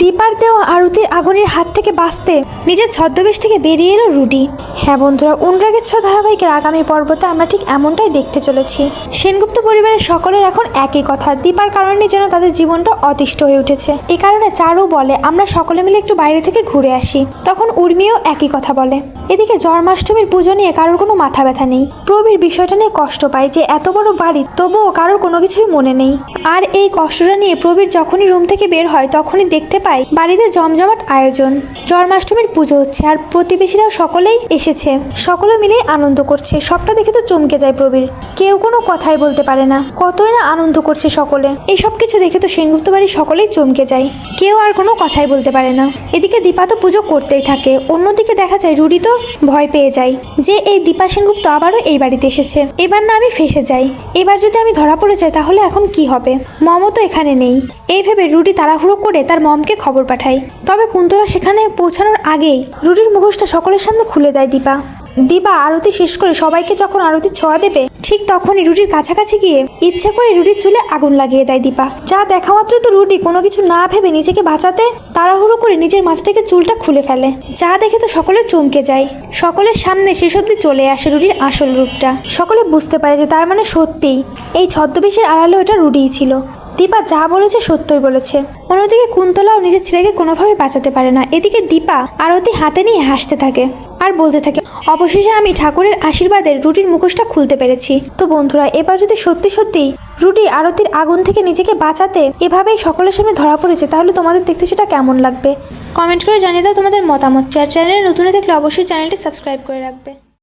দীপার দেওয়া আরতির আগুনের হাত থেকে বাঁচতে নিজের ছদ্মবেশ থেকে বেরিয়ে এলো রুডি। হ্যাঁ বন্ধুরা, অনুরাগের ছ ধারাবাহিকের আগামী পর্বতে আমরা ঠিক এমনটাই দেখতে চলেছি। সেনগুপ্ত পরিবারের সকলের এখন একই কথা দীপার কারণে যেন তাদের জীবনটা অতিষ্ঠ হয়ে উঠেছে। এ কারণে চারু বলে, আমরা সকলে মিলে একটু বাইরে থেকে ঘুরে আসি। তখন উর্মিও একই কথা বলে। এদিকে জন্মাষ্টমীর পুজো নিয়ে কারোর কোনো মাথা ব্যথা নেই। প্রবীর বিষয়টা নিয়ে কষ্ট পায় যে এত বড় বাড়ি, তবুও কারোর কোনো কিছুই মনে নেই। আর এই কষ্টটা নিয়ে প্রবীর যখনই রুম থেকে বের হয়, তখনই দেখতে পায় বাড়িতে জমজমাট আয়োজন। জন্মাষ্টমীর পুজো হচ্ছে আর প্রতিবেশীরাও সকলেই এসেছে। সকলে মিলেই আনন্দ করছে। সবটা দেখে তো চমকে যায় প্রবীর। কেউ কোনো কথাই বলতে পারে না। কতই না আনন্দ করছে সকলে। এই সব কিছু দেখে তো সেনগুপ্ত বাড়ির সকলেই চমকে যায়। কেউ আর কোনো কথাই বলতে পারে না। এদিকে দীপা তো পুজো করতেই থাকে। অন্যদিকে দেখা যায় রুডি তো ভয় পেয়ে যায় যে এই দীপা সেনগুপ্ত আবারও এই বাড়িতে এসেছে। এবার না আমি ফেসে যাই। এবার যদি আমি ধরা পড়ে যাই তাহলে এখন কি হবে? মমও তো এখানে নেই। এই ভেবে রুডি তাড়াহুড়ো করে তার মমকে খবর পাঠায়। তবে কুন্তলা সেখানে পৌঁছানোর আগেই রুডির মুখোশটা সকলের সামনে খুলে দেয় দীপা। দীপা আরতি শেষ করে সবাইকে যখন আরতির ছোঁয়া দেবে ঠিক তখনই রুটির কাছাকাছি গিয়ে ইচ্ছে করে রুটির চুলে আগুন লাগিয়ে দেয় দীপা। যা দেখা মাত্র তো রুটি কোনো কিছু না ভেবে নিজেকে বাঁচাতে তাড়াহুড়ো করে নিজের মাথা থেকে চুলটা খুলে ফেলে। যা দেখে তো সকলে চমকে যায়। সকলের সামনে শেষ অব্দি চলে আসে রুটির আসল রূপটা। সকলে বুঝতে পারে যে তার মানে সত্যিই। এই ছদ্মবেশের আড়ালে ওটা রুটিই ছিল। দীপা যা বলেছে সত্যই বলেছে। অন্যদিকে কুন্তলাও নিজের ছেলেকে কোনোভাবে বাঁচাতে পারে না। এদিকে দীপা আরতি হাতে নিয়ে হাসতে থাকে। আর বলতে থাকে, অবশেষে আমি ঠাকুরের আশীর্বাদের রুটির মুখোশটা খুলতে পেরেছি। তো বন্ধুরা, এবার যদি সত্যি সত্যি রুটি আরতির আগুন থেকে নিজেকে বাঁচাতে এভাবেই সকলের সামনে ধরা পড়েছে, তাহলে তোমাদের দেখতে সেটা কেমন লাগবে? কমেন্ট করে জানিয়ে দাও তোমাদের মতামত। চার চ্যানেলে নতুন দেখলে অবশ্যই চ্যানেলটি সাবস্ক্রাইব করে রাখবে।